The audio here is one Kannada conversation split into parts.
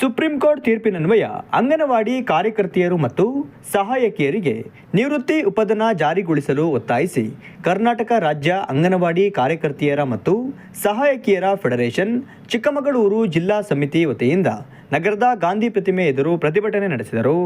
ಸುಪ್ರೀಂ ಕೋರ್ಟ್ ತೀರ್ಪಿನನ್ವಯ ಅಂಗನವಾಡಿ ಕಾರ್ಯಕರ್ತೆಯರು ಮತ್ತು ಸಹಾಯಕಿಯರಿಗೆ ನಿವೃತ್ತಿ ಉಪಧನ ಜಾರಿಗೊಳಿಸಲು ಒತ್ತಾಯಿಸಿ ಕರ್ನಾಟಕ ರಾಜ್ಯ ಅಂಗನವಾಡಿ ಕಾರ್ಯಕರ್ತೆಯರ ಮತ್ತು ಸಹಾಯಕಿಯರ ಫೆಡರೇಷನ್, ಚಿಕ್ಕಮಗಳೂರು ಜಿಲ್ಲಾ ಸಮಿತಿ ವತಿಯಿಂದ ನಗರದ ಗಾಂಧಿ ಪ್ರತಿಮೆ ಎದುರು ಪ್ರತಿಭಟನೆ ನಡೆಸಿದರು.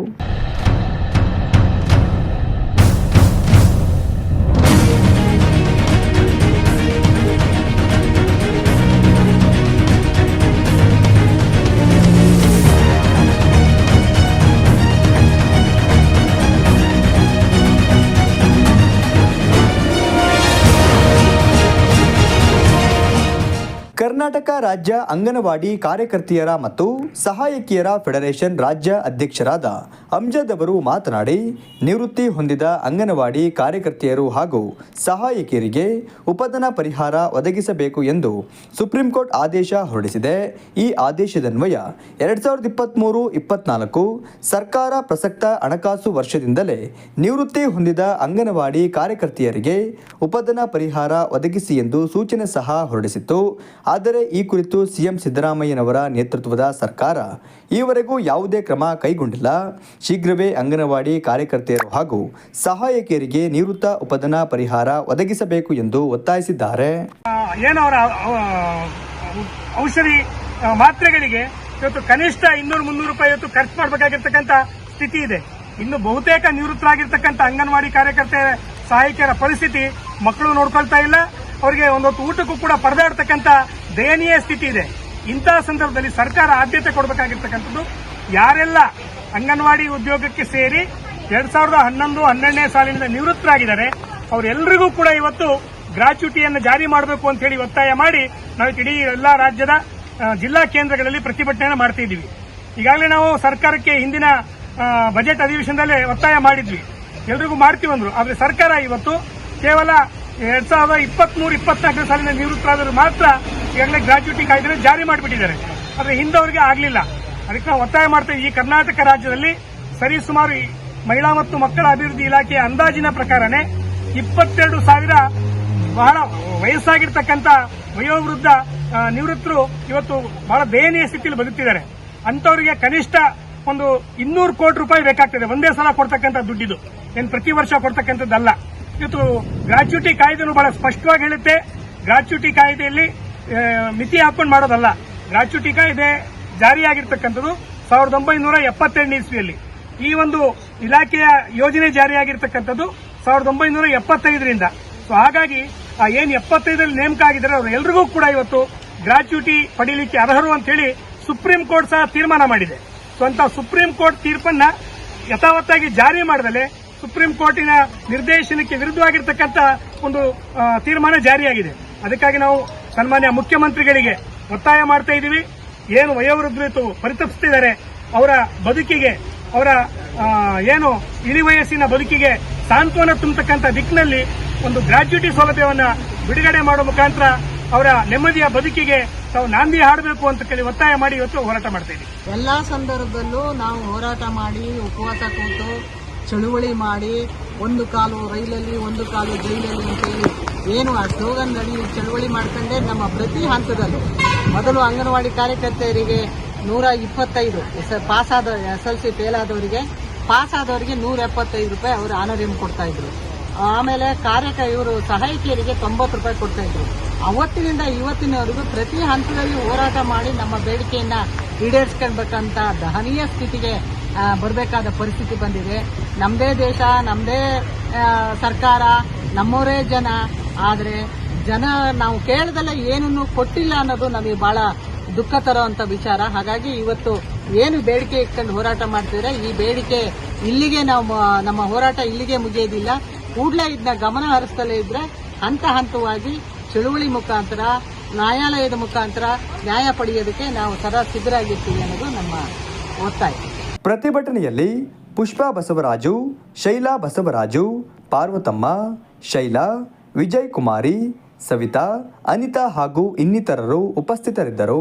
ಕರ್ನಾಟಕ ರಾಜ್ಯ ಅಂಗನವಾಡಿ ಕಾರ್ಯಕರ್ತೆಯರ ಮತ್ತು ಸಹಾಯಕಿಯರ ಫೆಡರೇಷನ್ ರಾಜ್ಯ ಅಧ್ಯಕ್ಷರಾದ ಅಮ್ಜದ್ ಅವರು ಮಾತನಾಡಿ, ನಿವೃತ್ತಿ ಹೊಂದಿದ ಅಂಗನವಾಡಿ ಕಾರ್ಯಕರ್ತೆಯರು ಹಾಗೂ ಸಹಾಯಕಿಯರಿಗೆ ಉಪಧನ ಪರಿಹಾರ ಒದಗಿಸಬೇಕು ಎಂದು ಸುಪ್ರೀಂ ಕೋರ್ಟ್ ಆದೇಶ ಹೊರಡಿಸಿದೆ. ಈ ಆದೇಶದನ್ವಯ ಎರಡ್ ಸಾವಿರದ ಇಪ್ಪತ್ತ್ಮೂರು ಇಪ್ಪತ್ನಾಲ್ಕು ಸರ್ಕಾರ ಪ್ರಸಕ್ತ ಹಣಕಾಸು ವರ್ಷದಿಂದಲೇ ನಿವೃತ್ತಿ ಹೊಂದಿದ ಅಂಗನವಾಡಿ ಕಾರ್ಯಕರ್ತೆಯರಿಗೆ ಉಪಧನ ಪರಿಹಾರ ಒದಗಿಸಿ ಎಂದು ಸೂಚನೆ ಸಹ ಹೊರಡಿಸಿತ್ತು. ಆದರೆ ಈ ಕುರಿತು ಸಿಎಂ ಸಿದ್ದರಾಮಯ್ಯನವರ ನೇತೃತ್ವದ ಸರ್ಕಾರ ಈವರೆಗೂ ಯಾವುದೇ ಕ್ರಮ ಕೈಗೊಂಡಿಲ್ಲ. ಶೀಘ್ರವೇ ಅಂಗನವಾಡಿ ಕಾರ್ಯಕರ್ತೆಯರು ಹಾಗೂ ಸಹಾಯಕಿಯರಿಗೆ ನಿವೃತ್ತ ಉಪಧನ ಪರಿಹಾರ ಒದಗಿಸಬೇಕು ಎಂದು ಒತ್ತಾಯಿಸಿದ್ದಾರೆ. ಏನು ಅವರ ಔಷಧಿ ಮಾತ್ರೆಗಳಿಗೆ ಇವತ್ತು ಕನಿಷ್ಠ ಇನ್ನೂರು ಮುನ್ನೂರು ರೂಪಾಯಿ ಇವತ್ತು ಖರ್ಚು ಮಾಡಬೇಕಾಗಿರ್ತಕ್ಕಂಥ ಸ್ಥಿತಿ ಇದೆ. ಇನ್ನು ಬಹುತೇಕ ನಿವೃತ್ತರಾಗಿರ್ತಕ್ಕಂಥ ಅಂಗನವಾಡಿ ಕಾರ್ಯಕರ್ತೆ ಸಹಾಯಕಿಯರ ಪರಿಸ್ಥಿತಿ ಮಕ್ಕಳು ನೋಡ್ಕೊಳ್ತಾ ಇಲ್ಲ. ಅವರಿಗೆ ಒಂದೊತ್ತು ಊಟಕ್ಕೂ ಕೂಡ ಪರದಾಡ್ತಕ್ಕಂಥ ದಯನೀಯ ಸ್ಥಿತಿ ಇದೆ. ಇಂತಹ ಸಂದರ್ಭದಲ್ಲಿ ಸರ್ಕಾರ ಆದ್ಯತೆ ಕೊಡಬೇಕಾಗಿರ್ತಕ್ಕಂಥದ್ದು ಯಾರೆಲ್ಲ ಅಂಗನವಾಡಿ ಉದ್ಯೋಗಕ್ಕೆ ಸೇರಿ ಎರಡ್ ಸಾವಿರದ ಹನ್ನೊಂದು, ಹನ್ನೆರಡನೇ ಸಾಲಿನಿಂದ ನಿವೃತ್ತರಾಗಿದ್ದಾರೆ ಅವರೆಲ್ಲರಿಗೂ ಕೂಡ ಇವತ್ತು ಗ್ರಾಚ್ಯುಟಿಯನ್ನು ಜಾರಿ ಮಾಡಬೇಕು ಅಂತ ಹೇಳಿ ಒತ್ತಾಯ ಮಾಡಿ ನಾವು ಇಡೀ ಎಲ್ಲಾ ರಾಜ್ಯದ ಜಿಲ್ಲಾ ಕೇಂದ್ರಗಳಲ್ಲಿ ಪ್ರತಿಭಟನೆಯನ್ನು ಮಾಡ್ತಾ ಇದ್ದೀವಿ ಈಗಾಗಲೇ ನಾವು ಸರ್ಕಾರಕ್ಕೆ ಹಿಂದಿನ ಬಜೆಟ್ ಅಧಿವೇಶನದಲ್ಲೇ ಒತ್ತಾಯ ಮಾಡಿದ್ವಿ. ಎಲ್ರಿಗೂ ಮಾಡ್ತೀವಿ ಅಂದ್ರು ಆದ್ರೆ ಸರ್ಕಾರ ಇವತ್ತು ಕೇವಲ ಎರಡ್ ಸಾವಿರದ ಇಪ್ಪತ್ಮೂರು, ಇಪ್ಪತ್ನಾಲ್ಕನೇ ಸಾಲಿನ ನಿವೃತ್ತರಾದರೂ ಮಾತ್ರ ಈಗಾಗಲೇ ಗ್ರಾಚ್ಯುಟಿ ಕಾಯ್ದೆ ಜಾರಿ ಮಾಡಿಬಿಟ್ಟಿದ್ದಾರೆ. ಆದರೆ ಹಿಂದವರಿಗೆ ಆಗಲಿಲ್ಲ. ಅದಕ್ಕೆ ಒತ್ತಾಯ ಮಾಡ್ತೇವೆ. ಈ ಕರ್ನಾಟಕ ರಾಜ್ಯದಲ್ಲಿ ಸರಿಸುಮಾರು ಮಹಿಳಾ ಮತ್ತು ಮಕ್ಕಳ ಅಭಿವೃದ್ಧಿ ಇಲಾಖೆಯ ಅಂದಾಜಿನ ಪ್ರಕಾರನೇ ಇಪ್ಪತ್ತೆರಡು ಸಾವಿರ ಬಹಳ ವಯಸ್ಸಾಗಿರ್ತಕ್ಕಂಥ ವಯೋವೃದ್ಧ ನಿವೃತ್ತರು ಇವತ್ತು ಬಹಳ ದಯನೀಯ ಸ್ಥಿತಿಯಲ್ಲಿ ಬದುಕ್ತಿದ್ದಾರೆ. ಅಂತವರಿಗೆ ಕನಿಷ್ಠ ಒಂದು ಇನ್ನೂರು ಕೋಟಿ ರೂಪಾಯಿ ಬೇಕಾಗ್ತದೆ. ಒಂದೇ ಸಲ ಕೊಡ್ತಕ್ಕಂಥ ದುಡ್ಡಿದು. ಏನು ಪ್ರತಿ ವರ್ಷ ಕೊಡ್ತಕ್ಕಂಥದ್ದಲ್ಲ. ಇವತ್ತು ಗ್ರಾಚ್ಯುಟಿ ಕಾಯ್ದೆನು ಬಹಳ ಸ್ಪಷ್ಟವಾಗಿ ಹೇಳುತ್ತೆ. ಗ್ರಾಚ್ಯುಟಿ ಕಾಯ್ದೆಯಲ್ಲಿ ಮಿತಿ ಹಾಕೊಂಡು ಮಾಡೋದಲ್ಲ. ಗ್ರಾಚ್ಯುಟಿ ಕಾಯ್ದೆ ಜಾರಿಯಾಗಿರ್ತಕ್ಕಂಥದ್ದು ಸಾವಿರದ ಒಂಬೈನೂರ ಎಪ್ಪತ್ತೆರಡನೇ ಇಸ್ವಿಯಲ್ಲಿ. ಈ ಒಂದು ಇಲಾಖೆಯ ಯೋಜನೆ ಜಾರಿಯಾಗಿರ್ತಕ್ಕಂಥದ್ದು ಸಾವಿರದ ಒಂಬೈನೂರ ಎಪ್ಪತ್ತೈದರಿಂದ. ಸೊ ಹಾಗಾಗಿ ಏನ್ ಎಪ್ಪತ್ತೈದರಲ್ಲಿ ನೇಮಕ ಆಗಿದ್ದಾರೆ, ಅವರು ಎಲ್ರಿಗೂ ಕೂಡ ಇವತ್ತು ಗ್ರಾಚ್ಯುಟಿ ಪಡೀಲಿಕ್ಕೆ ಅರ್ಹರು ಅಂತ ಹೇಳಿ ಸುಪ್ರೀಂ ಕೋರ್ಟ್ ಸಹ ತೀರ್ಮಾನ ಮಾಡಿದೆ. ಸೊ ಅಂತ ಸುಪ್ರೀಂ ಕೋರ್ಟ್ ತೀರ್ಪನ್ನ ಯಥಾವತ್ತಾಗಿ ಜಾರಿ ಮಾಡದಲೆ ಸುಪ್ರೀಂ ಕೋರ್ಟಿನ ನಿರ್ದೇಶನಕ್ಕೆ ವಿರುದ್ಧವಾಗಿರ್ತಕ್ಕಂಥ ಒಂದು ತೀರ್ಮಾನ ಜಾರಿಯಾಗಿದೆ. ಅದಕ್ಕಾಗಿ ನಾವು ಸನ್ಮಾನ್ಯ ಮುಖ್ಯಮಂತ್ರಿಗಳಿಗೆ ಒತ್ತಾಯ ಮಾಡ್ತಾ ಇದ್ದೀವಿ. ಏನು ವಯೋವೃದ್ಧರಿತು ಪರಿತಪಿಸ್ತಿದ್ದಾರೆ. ಅವರ ಬದುಕಿಗೆ, ಅವರ ಏನು ಇಳಿ ವಯಸ್ಸಿನ ಬದುಕಿಗೆ ಸಾಂತ್ವನ ತುಂಬತಕ್ಕಂಥ ದಿಕ್ಕಿನಲ್ಲಿ ಒಂದು ಗ್ರಾಜ್ಯುಟಿ ಸೌಲಭ್ಯವನ್ನು ಬಿಡುಗಡೆ ಮಾಡುವ ಮುಖಾಂತರ ಅವರ ನೆಮ್ಮದಿಯ ಬದುಕಿಗೆ ತಾವು ನಾಂದಿ ಹಾಡಬೇಕು ಅಂತ ಕೇಳಿ ಒತ್ತಾಯ ಮಾಡಿ ಇವತ್ತು ಹೋರಾಟ ಮಾಡ್ತಾ ಇದ್ದೀವಿ. ಎಲ್ಲ ಸಂದರ್ಭದಲ್ಲೂ ನಾವು ಹೋರಾಟ ಮಾಡಿ, ಉಪವಾಸ ಕೂತು, ಚಳುವಳಿ ಮಾಡಿ ಒಂದು ಕಾಲು ರೈಲಲ್ಲಿ, ಒಂದು ಕಾಲು ಜೈಲಲ್ಲಿ ಅಂತೇಳಿ ಏನು ಆ ಸ್ಲೋಗನ್ ನಡಿ ಚಳವಳಿ ಮಾಡ್ಕೊಂಡೆ ನಮ್ಮ ಪ್ರತಿ ಹಂತದಲ್ಲೂ. ಮೊದಲು ಅಂಗನವಾಡಿ ಕಾರ್ಯಕರ್ತೆಯರಿಗೆ ನೂರ ಇಪ್ಪತ್ತೈದು ಎಸ್ ಪಾಸ್ ಆದ ಎಸ್ ಎಲ್ ಸಿ ಫೇಲ್ ಆದವರಿಗೆ ಪಾಸ್ ಆದವರಿಗೆ ನೂರ ಎಪ್ಪತ್ತೈದು ರೂಪಾಯಿ ಅವರು ಆನರಿಯಂ ಕೊಡ್ತಾ ಇದ್ರು. ಆಮೇಲೆ ಕಾರ್ಯಕ ಇವರು ಸಹಾಯಕಿಯರಿಗೆ ತೊಂಬತ್ತು ರೂಪಾಯಿ ಕೊಡ್ತಾ ಇದ್ರು. ಅವತ್ತಿನಿಂದ ಇವತ್ತಿನವರೆಗೂ ಪ್ರತಿ ಹಂತದಲ್ಲಿ ಹೋರಾಟ ಮಾಡಿ ನಮ್ಮ ಬೇಡಿಕೆಯನ್ನ ಈಡೇರಿಸ್ಕೊಳ್ಬೇಕಂತ ದಹನೀಯ ಸ್ಥಿತಿಗೆ ಬರಬೇಕಾದ ಪರಿಸ್ಥಿತಿ ಬಂದಿದೆ. ನಮ್ಮದೇ ದೇಶ ನಮ್ಮದೇ ಸರ್ಕಾರ ನಮ್ಮವರೇ ಜನ. ಆದರೆ ಜನ ನಾವು ಕೇಳದಲ್ಲ ಏನನ್ನು ಕೊಟ್ಟಿಲ್ಲ ಅನ್ನೋದು ನಮಗೆ ಬಹಳ ದುಃಖ ತರುವಂತ ವಿಚಾರ. ಹಾಗಾಗಿ ಇವತ್ತು ಏನು ಬೇಡಿಕೆ ಇಟ್ಕೊಂಡು ಹೋರಾಟ ಮಾಡ್ತಿದ್ರೆ ಈ ಬೇಡಿಕೆ ಇಲ್ಲಿಗೆ ನಾವು ನಮ್ಮ ಹೋರಾಟ ಇಲ್ಲಿಗೆ ಮುಗಿಯೋದಿಲ್ಲ. ಕೂಡಲೇ ಇದನ್ನ ಗಮನ ಹರಿಸ್ತಲೇ ಇದ್ರೆ ಹಂತ ಹಂತವಾಗಿ ಚಳುವಳಿ ಮುಖಾಂತರ, ನ್ಯಾಯಾಲಯದ ಮುಖಾಂತರ ನ್ಯಾಯ ಪಡೆಯೋದಕ್ಕೆ ನಾವು ಸದಾ ಸಿದ್ಧರಾಗಿರ್ತೀವಿ ಅನ್ನೋದು ನಮ್ಮ ಒತ್ತಾಯ. ಪ್ರತಿಭಟನೆಯಲ್ಲಿ ಪುಷ್ಪಾ ಬಸವರಾಜು ಶೈಲಾ ಬಸವರಾಜು ಪಾರ್ವತಮ್ಮ ಶೈಲಾ ವಿಜಯ್ ಕುಮಾರಿ ಸವಿತಾ ಅನಿತಾ ಹಾಗೂ ಇನ್ನಿತರರು ಉಪಸ್ಥಿತರಿದ್ದರು.